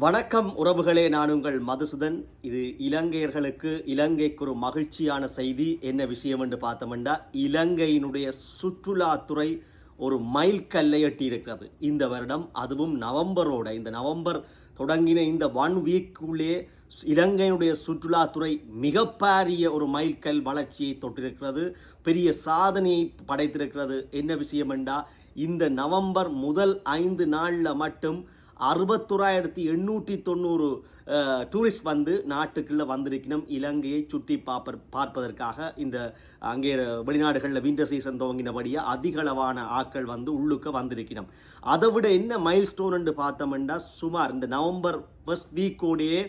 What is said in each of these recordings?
வணக்கம் உறவுகளே நான் உங்கள் மதுசுதன். இது இலங்கையர்களுக்கு இலங்கைக்கு ஒரு மகிழ்ச்சியான செய்தி. என்ன விஷயம் என்று பார்த்தோம்னா இலங்கையினுடைய சுற்றுலாத்துறை ஒரு மைல்கல்லை கல்லை எட்டியிருக்கிறது இந்த வருடம் அதுவும் நவம்பரோட இந்த நவம்பர் தொடங்கின இந்த ஒன் வீக்குள்ளே இலங்கையினுடைய சுற்றுலாத்துறை மிகப்பாரிய ஒரு மைல்கல் வளர்ச்சியை தொட்டிருக்கிறது. பெரிய சாதனையை படைத்திருக்கிறது. என்ன விஷயம் என்றால் இந்த நவம்பர் முதல் ஐந்து நாளில் மட்டும் அறுபத்தோராயிரத்தி எண்ணூற்றி தொண்ணூறு டூரிஸ்ட் வந்து நாட்டுக்குள்ளே வந்திருக்கணும். இலங்கையை சுற்றி பார்ப்ப பார்ப்பதற்காக இந்த அங்கே வெளிநாடுகளில் விண்டர் சீசன் துவங்கினபடியாக அதிகளவான ஆட்கள் வந்து உள்ளுக்க வந்திருக்கணும். அதை விட என்ன மைல் ஸ்டோன் பார்த்தோம்னா சுமார் இந்த நவம்பர் ஃபஸ்ட் வீக்கோடையே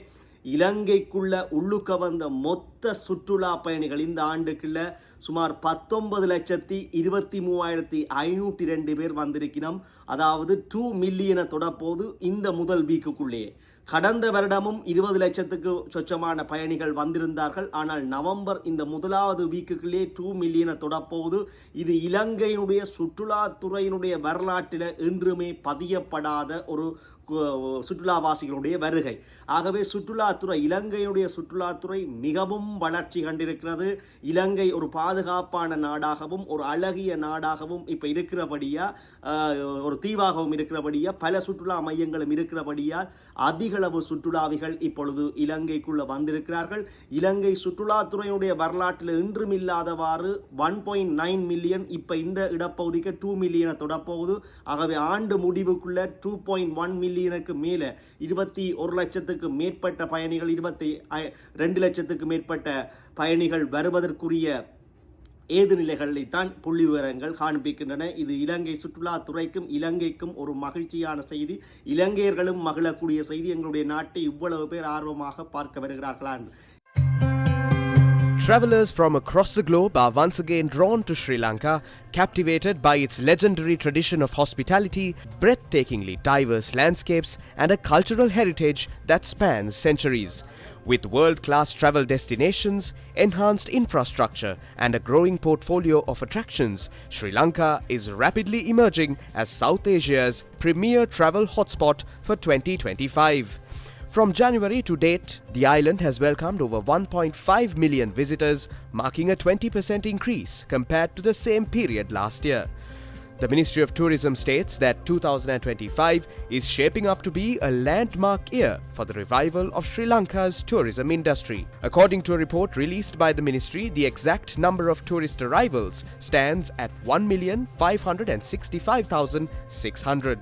இலங்கைக்குள்ள உள்ளுக்க வந்த மொத்த சுற்றுலா பயணிகள் இந்த ஆண்டுக்குள்ள சுமார் பத்தொன்பது லட்சத்தி இருபத்தி மூவாயிரத்தி ஐநூற்றி ரெண்டு பேர் வந்திருக்கணும் அதாவது டூ மில்லியனை தொடப்போது இந்த முதல் வீக்குக்குள்ளேயே கடந்த வருடமும் இருபது லட்சத்துக்கு சொச்சமான பயணிகள் வந்திருந்தார்கள். ஆனால் நவம்பர் இந்த முதலாவது வீக்குக்குள்ளே டூ மில்லியனை தொடப்போது இது இலங்கையினுடைய சுற்றுலாத்துறையினுடைய வரலாற்றில் என்றுமே பதியப்படாத ஒரு சுற்றுலாவாசிகளுடைய வருகை. ஆகவே சுற்றுலாத்துறை இலங்கையுடைய சுற்றுலாத்துறை மிகவும் வளர்ச்சி கண்டிருக்கிறது. இலங்கை ஒரு பாதுகாப்பான நாடாகவும் ஒரு அழகிய நாடாகவும் இப்போ இருக்கிறபடியா ஒரு தீவாகவும் இருக்கிறபடியா பல சுற்றுலா மையங்களும் இருக்கிறபடியால் அதிகளவு சுற்றுலாவிகள் இப்பொழுது இலங்கைக்குள்ளே வந்திருக்கிறார்கள். இலங்கை சுற்றுலாத்துறையினுடைய வரலாற்றில் இன்றும் இல்லாதவாறு ஒன் பாயிண்ட் நைன் மில்லியன் இப்போ இந்த இடப்பகுதிக்கு டூ மில்லியனை தொடப்போகுது. ஆகவே ஆண்டு முடிவுக்குள்ள டூ பாயிண்ட் ஒன் மில்லியன் மில்லியனுக்கு மேலே இருபத்தி ஒரு லட்சத்துக்கு மேற்பட்ட பயணிகள் இருபத்தி ரெண்டு லட்சத்துக்கு மேற்பட்ட பயணிகள் வருவதற்குரிய ஏது நிலைகளைத்தான் புள்ளி விவரங்கள் காண்பிக்கின்றன. இது இலங்கை சுற்றுலாத்துறைக்கும் இலங்கைக்கும் ஒரு மகிழ்ச்சியான செய்தி. இலங்கையர்களும் மகிழக்கூடிய செய்தி. எங்களுடைய நாட்டை இவ்வளவு பேர் ஆர்வமாக பார்க்க வருகிறார்களா Travelers from across the globe are once again drawn to Sri Lanka, captivated by its legendary tradition of hospitality, breathtakingly diverse landscapes, and a cultural heritage that spans centuries. With world class travel destinations, enhanced infrastructure, and a growing portfolio of attractions, Sri Lanka is rapidly emerging as South Asia's premier travel hotspot for 2025. From January to date, the island has welcomed over 1.5 million visitors, marking a 20% increase compared to the same period last year. The Ministry of Tourism states that 2025 is shaping up to be a landmark year for the revival of Sri Lanka's tourism industry. According to a report released by the ministry, the exact number of tourist arrivals stands at 1,565,600.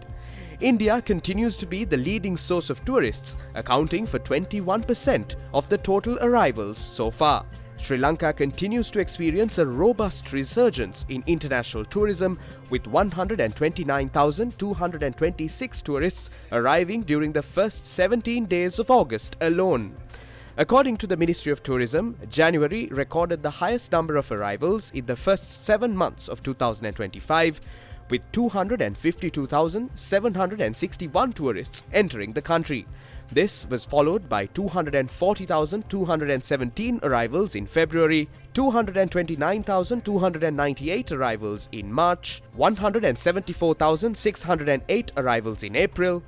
India continues to be the leading source of tourists, accounting for 21% of the total arrivals so far. Sri Lanka continues to experience a robust resurgence in international tourism, with 129,226 tourists arriving during the first 17 days of August alone. According to the Ministry of Tourism, January recorded the highest number of arrivals in the first seven months of 2025, with 252,761 tourists entering the country. This was followed by 240,217 arrivals in February, 229,298 arrivals in March, 174,608 arrivals in April,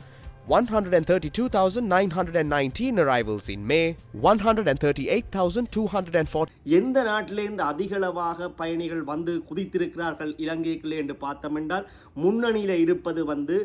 132,919 arrivals in May, 138,240 எந்த நாட்டிலேருந்து அதிகளவாக பயணிகள் வந்து குதித்திருக்கிறார்கள் இலங்கைக்குள்ளே என்று பார்த்தோமென்றால் முன்னணியில் இருப்பது வந்து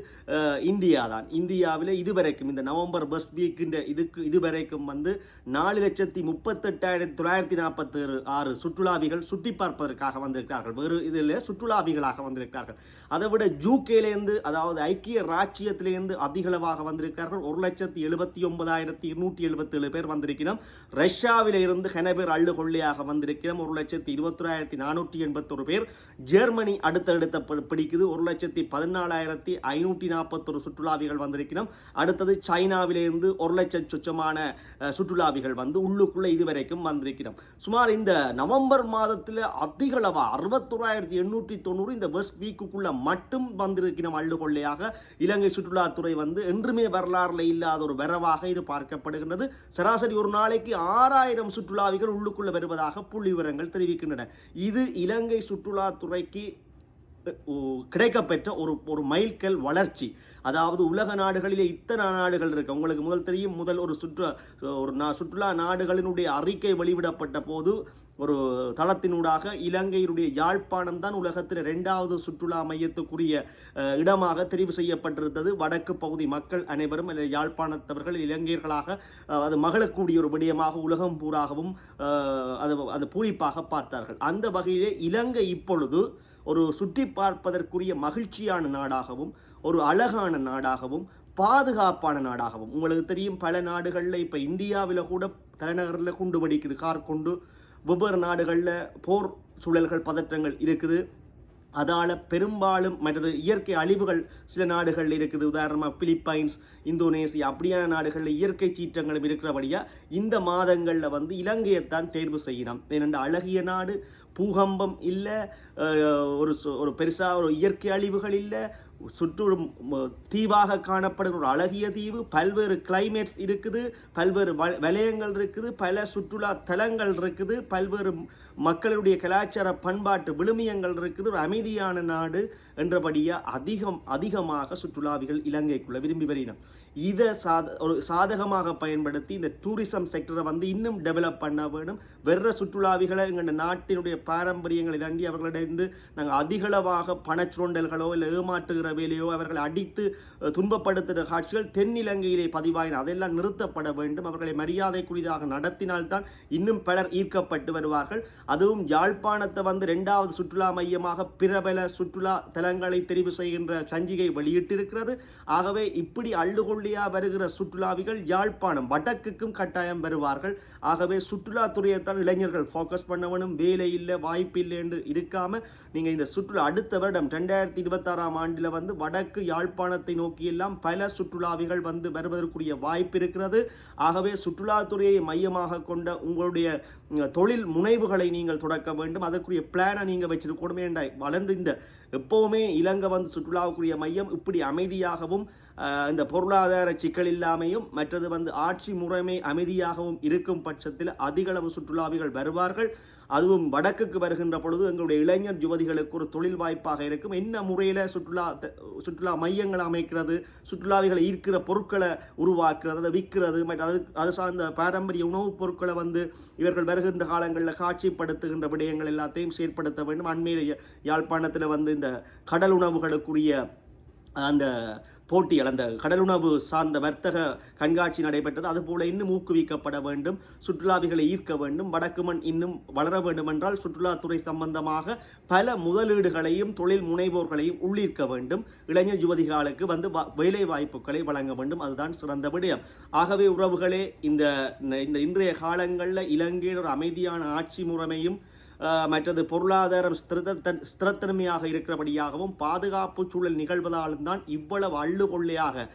India தான் இந்தியாவில் இதுவரைக்கும் இந்த நவம்பர் பஸ் வீக்கின்ற இதுக்கு இதுவரைக்கும் வந்து நாலு லட்சத்தி முப்பத்தெட்டாயிரத்தி தொள்ளாயிரத்தி நாற்பத்தி ஆறு சுற்றுலாவிகள் சுற்றி பார்ப்பதற்காக வந்திருக்கிறார்கள். வேறு இதில் சுற்றுலாவிகளாக வந்திருக்கிறார்கள். அதை விட ஜூகேலேருந்து அதாவது ஐக்கிய ராச்சியத்திலேருந்து அதிகளவாக வந்திருக்கிறார்கள். ஒரு லட்சத்தி எழுபத்தி ஒன்பதாயிரத்தி இருநூற்றி எழுபத்தேழு பேர் வந்திருக்கிறோம். ரஷ்யாவில் இருந்து கன அள்ளு கொள்ளையாக வந்திருக்கிறோம். ஒரு லட்சத்தி இருபத்தொராயிரத்தி நானூற்றி எண்பத்தொரு பேர். ஜெர்மனி அடுத்தடுத்த பிடிக்குது. ஒரு லட்சத்தி பதினாலாயிரத்தி ஐநூற்றி நாற்பத்தொரு சுற்றுலாவிகள் வந்திருக்கிறோம். அடுத்தது சைனாவிலிருந்து ஒரு லட்சம் சொச்சமான சுற்றுலாவிகள் வந்து உள்ளுக்குள்ள இதுவரைக்கும் வந்திருக்கிறோம். சுமார் இந்த நவம்பர் மாதத்தில் அதிகளவா அறுபத்தொராயிரத்தி எண்ணூற்றி தொண்ணூறு இந்த வெஸ்ட் வீக்குக்குள்ளே மட்டும் வந்திருக்கிறோம் அள்ளுகொள்ளையாக. இலங்கை சுற்றுலாத்துறை வந்து என்றுமே வரலாறுல இல்லாத ஒரு வரவாக இது பார்க்கப்படுகின்றது. சராசரி ஒரு நாளைக்கு ஆறாயிரம் சுற்றுலாவிகள் உள்ளுக்குள்ள வருவதாக புள்ளி விவரங்கள் தெரிவிக்கின்றன. இது இலங்கை சுற்றுலாத்துறைக்கு கிடைக்கப்பெற்ற ஒரு ஒரு மைல்கல் வளர்ச்சி. அதாவது உலக நாடுகளிலே இத்தனை நாடுகள் இருக்கு. உங்களுக்கு முதல் தெரியும் முதல் ஒரு சுற்றுலா ஒரு நா- சுற்றுலா நாடுகளினுடைய அறிக்கை வெளிவிடப்பட்ட போது ஒரு தளத்தினூடாக இலங்கையினுடைய யாழ்ப்பாணம் தான் உலகத்தில் ரெண்டாவது சுற்றுலா மையத்துக்குரிய இடமாக தெரிவு செய்யப்பட்டிருந்தது. வடக்கு பகுதி மக்கள் அனைவரும் யாழ்ப்பாணத்தவர்கள் இலங்கையர்களாக அது மகளக்கூடிய ஒரு விடயமாக உலகம் பூராகவும் அது அது பூரிப்பாக பார்த்தார்கள். அந்த வகையிலே இலங்கை இப்பொழுது ஒரு சுற்றி பார்ப்பதற்குரிய மகிழ்ச்சியான நாடாகவும் ஒரு அழகான நாடாகவும் பாதுகாப்பான நாடாகவும். உங்களுக்கு தெரியும் பல நாடுகளில் இப்போ இந்தியாவில் கூட தலைநகரில் குண்டு வெடிக்குது கார் கொண்டு வெவ்வேறு நாடுகளில் போர் சூழல்கள் பதற்றங்கள் இருக்குது. அதால் பெரும்பாலும் மற்றது இயற்கை அழிவுகள் சில நாடுகளில் இருக்குது. உதாரணமாக பிலிப்பைன்ஸ் இந்தோனேசியா அப்படியான நாடுகளில் இயற்கை சீற்றங்களும் இருக்கிறபடியாக இந்த மாதங்களில் வந்து இலங்கையைத்தான் தேர்வு செய்யணும். ஏனென்றால் அழகிய நாடு பூகம்பம் இல்லை ஒரு ஒரு பெருசாக ஒரு இயற்கை அழிவுகள் இல்லை சுற்றும் தீவாக காணப்படும் ஒரு அழகிய தீவு. பல்வேறு கிளைமேட்ஸ் இருக்குது பல்வேறு வ- வலயங்கள் இருக்குது பல சுற்றுலா தலங்கள் இருக்குது பல்வேறு மக்களுடைய கலாச்சார பண்பாட்டு விழுமியங்கள் இருக்குது. ஒரு அமைதியான நாடு என்றபடியாக அதிகம் அதிகமாக சுற்றுலாவிகள் இலங்கைக்குள்ள விரும்பி வருகிறோம் இதை சாத ஒரு சாதகமாக பயன்படுத்தி இந்த டூரிசம் செக்டரை வந்து இன்னும் டெவலப் பண்ண வேணும். வெற சுற்றுலாவிகளை எங்கள் நாட்டினுடைய பாரம்பரியங்களை தாண்டி அவர்களிடந்து நாங்கள் அதிகளவாக பணச்சுரண்டல்களோ இல்லை ஏமாற்றுகிற வேலையோ அவர்களை அடித்து துன்பப்படுத்துகிற காட்சிகள் தென்னிலங்கையிலே பதிவாயின அதெல்லாம் நிறுத்தப்பட வேண்டும். அவர்களை மரியாதைக்குரியதாக நடத்தினால்தான் இன்னும் பலர் ஈர்க்கப்பட்டு வருவார்கள். அதுவும் யாழ்ப்பாணத்தை வந்து ரெண்டாவது சுற்றுலா மையமாக பிரபல சுற்றுலா தலங்களை தெரிவு செய்கின்ற சஞ்சிகை வெளியிட்டிருக்கிறது. ஆகவே இப்படி அள்ளுகொள்ளியா வருகிற சுற்றுலாவிகள் யாழ்ப்பாணம் வடக்குக்கும் கட்டாயம் வருவார்கள். ஆகவே சுற்றுலாத்துறையைத்தான் இளைஞர்கள் ஃபோக்கஸ் பண்ண வேணும் வேலை இல்லை வாய்ப்பு இல்லைன்னு இருக்காம நீங்க இந்த சுற்றுலா அடுத்த வருடம் ரெண்டாயிரத்தி இருபத்தாறாம் ஆண்டில் வந்து வடக்கு யாழ்ப்பாணத்தை நோக்கியெல்லாம் பல சுற்றுலாவிகள் வந்து வருவதற்குரிய வாய்ப்பு இருக்கிறது. ஆகவே சுற்றுலாத்துறையை மையமாக கொண்ட உங்களுடைய தொழில் முனைவுகளை நீங்கள் தொடக்க வேண்டும். அதற்குரிய பிளானை நீங்கள் வச்சிருக்கணும் ஏண்டா வளர்ந்து இந்த எப்போவுமே இலங்கை வந்து சுற்றுலாவுக்குரிய மையம் இப்படி அமைதியாகவும் இந்த பொருளாதார சிக்கல் இல்லாமையும் மற்றது வந்து ஆட்சி முறைமை அமைதியாகவும் இருக்கும் பட்சத்தில் அதிகளவு சுற்றுலாவிகள் வருவார்கள். அதுவும் வடக்குக்கு வருகின்ற பொழுது எங்களுடைய இளைஞர் யுவதிகளுக்கு ஒரு தொழில் வாய்ப்பாக இருக்கும். என்ன முறையில் சுற்றுலா த- சுற்றுலா மையங்கள் அமைக்கிறது சுற்றுலாவிகளை ஈர்க்கிற பொருட்களை உருவாக்குறது அதை விற்கிறது மற்றும் அது அது சார்ந்த பாரம்பரிய உணவுப் பொருட்களை வந்து இவர்கள் வருகின்ற காலங்களில் காட்சிப்படுத்துகின்ற விடயங்கள் எல்லாத்தையும் செயற்படுத்த வேண்டும். அண்மையில் யாழ்ப்பாணத்தில் வந்து இந்த கடல் உணவுகளுக்குரிய அந்த போட்டி அந்த கடலுணவு சார்ந்த வர்த்தக கண்காட்சி நடைபெற்றது. அதுபோல இன்னும் ஊக்குவிக்கப்பட வேண்டும் சுற்றுலாவிகளை ஈர்க்க வேண்டும் வடக்கு மண் இன்னும் வளர வேண்டும் என்றால் சுற்றுலாத்துறை சம்பந்தமாக பல முதலீடுகளையும் தொழில் முனைவோர்களையும் உள்ளீர்க்க வேண்டும். இளைஞர் யுவதிகளுக்கு வந்து வேலை வாய்ப்புகளை வழங்க வேண்டும். அதுதான் சிறந்த விடயம். ஆகவே உறவுகளே இந்த இந்த இன்றைய காலங்களில் இலங்கையில் ஒரு அமைதியான ஆட்சி முறைமையும் மற்றது பொருளாதாரம் ஸ்திரத்த ஸ்திரத்தன்மையாக இருக்கிறபடியாகவும் பாதுகாப்பு சூழல் நிகழ்வதாலும் தான் இவ்வளவு அள்ளுகொள்ளையாக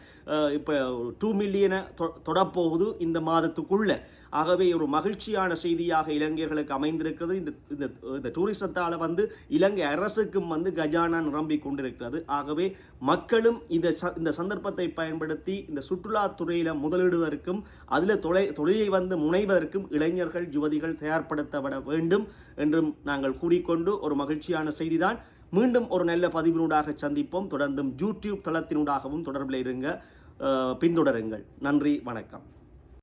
இப்போ டூ மில்லியனை தொடப்போகுது இந்த மாதத்துக்குள்ள. ஆகவே ஒரு மகிழ்ச்சியான செய்தியாக இளைஞர்களுக்கு அமைந்திருக்கிறது. இந்த இந்த இந்த டூரிசத்தால் வந்து இலங்கை அரசுக்கும் வந்து கஜானா நிரம்பி கொண்டிருக்கிறது. ஆகவே மக்களும் இந்த ச- இந்த சந்தர்ப்பத்தை பயன்படுத்தி இந்த சுற்றுலாத்துறையில் முதலிடுவதற்கும் அதில் தொலை தொழிலை வந்து முனைவதற்கும் இளைஞர்கள் யுவதிகள் தயார்படுத்தப்பட வேண்டும் என்று என்றும் நாங்கள் கூறிக்கொண்டு ஒரு மகிழ்ச்சியான செய்திதான். மீண்டும் ஒரு நல்ல பதிவினூடாக சந்திப்போம். தொடர்ந்தும் யூடியூப் தளத்தினூடாகவும் தொடர்பில் இருங்க. பின்தொடருங்கள். நன்றி வணக்கம்.